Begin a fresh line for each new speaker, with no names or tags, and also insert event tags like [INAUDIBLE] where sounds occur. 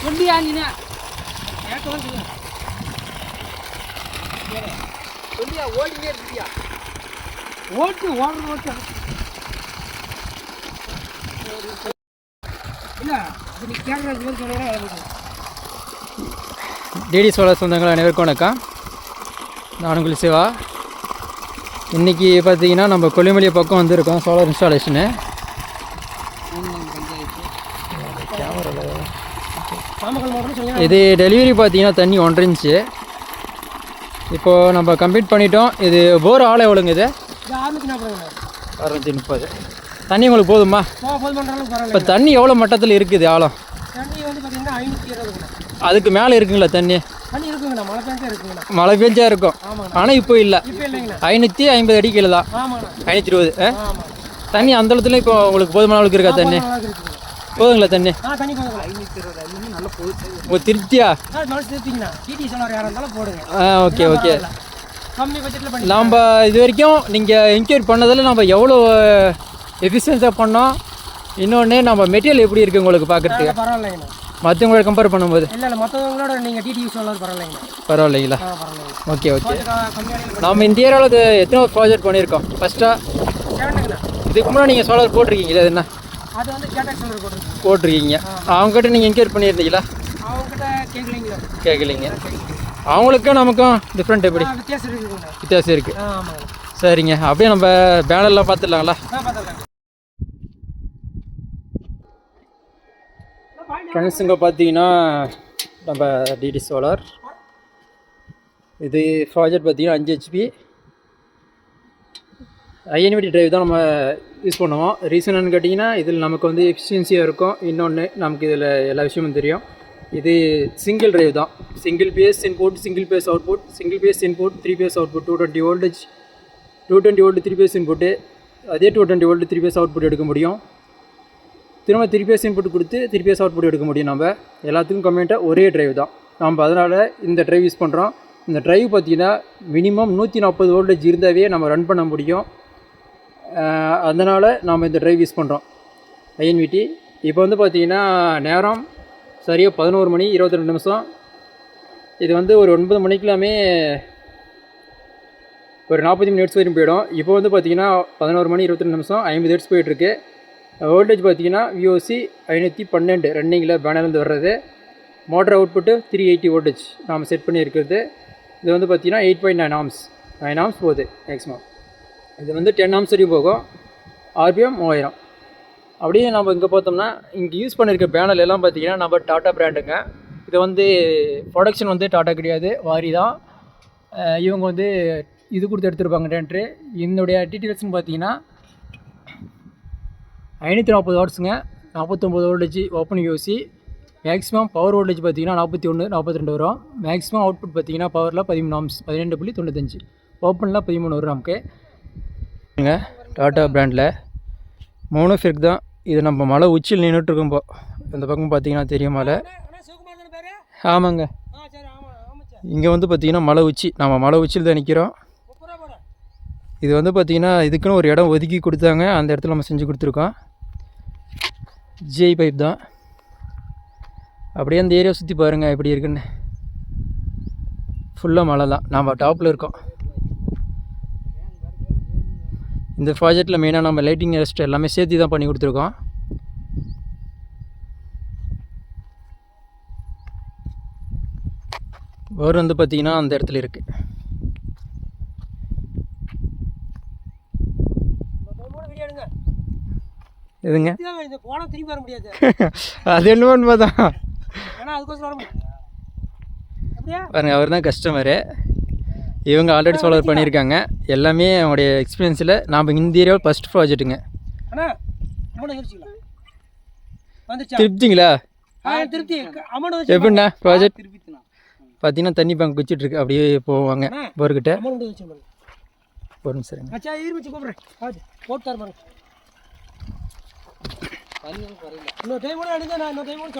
சொல்லியா சோழர் சொல்லியா ஓடினே இருக்கியா ஓட்டு ஓடுற ஓட்டு
டிடி சொந்தங்கள் அனைவருக்கும் வணக்கம். நான் உங்கள் சிவா. இன்றைக்கி பார்த்தீங்கன்னா நம்ம கொல்லிமலை பக்கம் வந்திருக்கோம் சோலார் இன்ஸ்டாலேஷனு இது டெலிவரி பார்த்தீங்கன்னா தண்ணி ஒன்றரை இன்ச்சு இப்போது நம்ம கம்ப்ளீட் பண்ணிட்டோம். இது போர் ஆளை எவ்வளோங்க இது அறுநூத்தி முப்பது. தண்ணி உங்களுக்கு போதுமா? இப்போ தண்ணி எவ்வளோ மட்டத்தில் இருக்குது ஆழம்?
தண்ணி வந்து பார்த்தீங்கன்னா ஐநூற்றி இருபதுங்கண்ணா
அதுக்கு மேலே இருக்குங்களா தண்ணி?
மழை பெஞ்சா
இருக்கும். ஆனால் இப்போ இல்லை. ஐநூற்றி ஐம்பது அடி கீழே தான். ஐநூற்றி இருபது தண்ணி அந்த இடத்துல இப்போ உங்களுக்கு போதுமான அளவுக்கு இருக்கா தண்ணி? போதுங்களா தண்ணி? உங்கள் திருப்தியா?
ஆ
ஓகே ஓகே. நம்ம இது வரைக்கும் நீங்கள் என்கொயரி பண்ணதில் நம்ம எவ்வளோ எஃபிஷியன்ஸாக பண்ணோம். இன்னொன்று நம்ம மெட்டீரியல் எப்படி இருக்குது உங்களுக்கு பார்க்குறதுக்கு மற்றவங்களோட கம்பேர் பண்ணும்போது.
இல்லை இல்லை மற்றவங்களோட நீங்கள் டிடி யூஸ் சொல்லாது பரவாயில்லைங்கண்ணா
பரவாயில்லைங்களா?
பரவாயில்லைங்க.
ஓகே ஓகே நம்ம இந்த ஏரியாவில் இது எத்தனை ப்ராஜெக்ட் பண்ணியிருக்கோம். ஃபஸ்ட்டாக இதுக்கு முன்னாடி நீங்கள் சோலார் போட்டிருக்கீங்களா என்ன?
அது வந்து போட்டுருக்கு
போட்டிருக்கீங்க. அவங்ககிட்ட நீங்கள் என்கொயரி பண்ணியிருந்தீங்களா?
அவங்ககிட்ட கேட்கலைங்களா
கேட்கலீங்க அவங்களுக்கும் நமக்கும் டிஃப்ரெண்ட் எப்படி?
வித்தியாசம் இருக்குதுங்கண்ணா
வித்தியாசம் இருக்குது சரிங்க. அப்படியே நம்ம பேனர்லாம் பார்த்துடலாங்களா
ஆ பார்த்துருக்காங்க
ஃப்ரெண்ட்ஸ் இங்கே பார்த்தீங்கன்னா நம்ம டிடி சோலார் இது ப்ராஜெக்ட் பார்த்தீங்கன்னா அஞ்சு ஹெச்பி ஐஎன்விடி டிரைவ் தான் நம்ம யூஸ் பண்ணுவோம். ரீசன் என்னன்னு கேட்டிங்கன்னா இதில் நமக்கு வந்து எஃபிஷியன்சியாக இருக்கும். இன்னொன்று நமக்கு இதில் எல்லா விஷயமும் தெரியும். இது சிங்கிள் டிரைவ் தான். Single phase input single phase output single phase input three phase output two twenty voltage two twenty volt three phase input அதே two twenty volt three phase output எடுக்க முடியும். திரும்ப த்ரீ பேஸ் இன்புட் கொடுத்து three phase output எடுக்க முடியும் நம்ம. எல்லாத்துக்கும் கம்மியாக ஒரே டிரைவ் தான். நம்ம அதனால் இந்த டிரைவ் யூஸ் பண்ணுறோம் இந்த டிரைவ் பார்த்தீங்கன்னா மினிமம் நூற்றி நாற்பது வோல்டேஜ் இருந்தாவே நம்ம ரன் பண்ண முடியும். அதனால் நாம் இந்த டிரைவ் யூஸ் பண்ணுறோம் ஐஎன்விடி இப்போ வந்து பார்த்தீங்கன்னா நேரம் சரியாக பதினோரு மணி இருபத்தி ரெண்டு நிமிஷம். இது வந்து ஒரு ஒன்பது மணிக்கெல்லாமே ஒரு நாற்பத்தி மினிட்ஸ் வரையும் போயிடும். இப்போ வந்து பார்த்தீங்கன்னா பதினோரு மணி இருபத்தி ரெண்டு நிமிஷம் ஐம்பது ஹெட்ஸ் போயிட்டுருக்கு வோல்டேஜ் பார்த்தீங்கன்னா விஓசி ஐநூற்றி பன்னெண்டு ரன்னிங்கில் பேனர்லேருந்து வர்றது. Motor output three eighty voltage நாம் செட் பண்ணியிருக்கிறது. இது வந்து பார்த்தீங்கன்னா eight point nine amps nine amps போகுது மேக்ஸிமம் இது வந்து டென் ஆம்ஸ் வரையும் போகும். ஆர்பிஎம் மூவாயிரம். அப்படியே நம்ம இங்கே பார்த்தோம்னா இங்கே யூஸ் பண்ணியிருக்க பேனல் எல்லாம் பார்த்தீங்கன்னா நம்ம டாட்டா பிராண்டுங்க இது வந்து ப்ரொடக்ஷன் வந்து டாட்டா கிடையாது வாரி தான். இவங்க வந்து இது கொடுத்து எடுத்துருப்பாங்க டென்ட்ரு என்னுடைய டீட்டெயில்ஸ்னு பார்த்தீங்கன்னா ஐநூற்றி நாற்பது வாட்ஸுங்க. நாற்பத்தொம்பது voltage open UC maximum power voltage பார்த்தீங்கன்னா நாற்பத்தி ஒன்று நாற்பத்தி ரெண்டு வரும். மேக்ஸிமம் அவுட்புட் பார்த்தீங்கன்னா பவரில் பதிமூணு ஆம்ஸ் பதினெண்டு புள்ளி தொண்ணூத்தஞ்சு. ஓப்பனில் பதிமூணு வரும் நமக்கு டாட்டா பிராண்டில் மூணு ஃபிரிக் தான். இது நம்ம மலை உச்சியில் நின்றுட்டுருக்கோம் இப்போ இந்த பக்கம் பார்த்தீங்கன்னா தெரியும் மலை. ஆமாங்க. இங்கே வந்து பார்த்தீங்கன்னா மலை உச்சி. நம்ம மலை உச்சியில் தான் நிற்கிறோம் இது வந்து பார்த்திங்கன்னா இதுக்குன்னு ஒரு இடம் ஒதுக்கி கொடுத்தாங்க. அந்த இடத்துல நம்ம செஞ்சு கொடுத்துருக்கோம். ஜிஐ பைப் தான். அப்படியே அந்த ஏரியாவை சுற்றி பாருங்கள் எப்படி இருக்குன்னு. ஃபுல்லாக மழை தான். நாம் டாப்பில் இருக்கோம். இந்த ப்ராஜெக்டில் மெயினாக நம்ம லைட்டிங் ரெஸ்ட் எல்லாமே சேர்த்து தான் பண்ணி கொடுத்துருக்கோம். வேறு வந்து பார்த்திங்கன்னா அந்த இடத்துல இருக்குது
வீடியோ எடுங்க.
எதுங்க? [LAUGHS] அது என்ன உண்மை தான் பாருங்க அவர் தான் கஸ்டமரு இவங்க ஆல்ரெடி சோலார் பண்ணியிருக்காங்க. எல்லாமே அவங்களுடைய எக்ஸ்பீரியன்ஸில் நாம் இந்த ஏரியாவில் ஃபஸ்ட் ப்ராஜெக்ட்டுங்க திருப்திங்களா? எப்படிண்ணா ப்ராஜெக்ட் பார்த்தீங்கன்னா தண்ணி பங்க் வச்சுட்ருக்கு அப்படியே போவாங்க. போர்கிட்ட. ஒரு நிமிஷம்
ಕನ್ಯಂಗ್ ಬರಿಲ್ಲ ನೋಟೇ ಮಾಡಿ ಅಡಿದೆ ನಾ ನೋಟೇ ಮಾಡಿ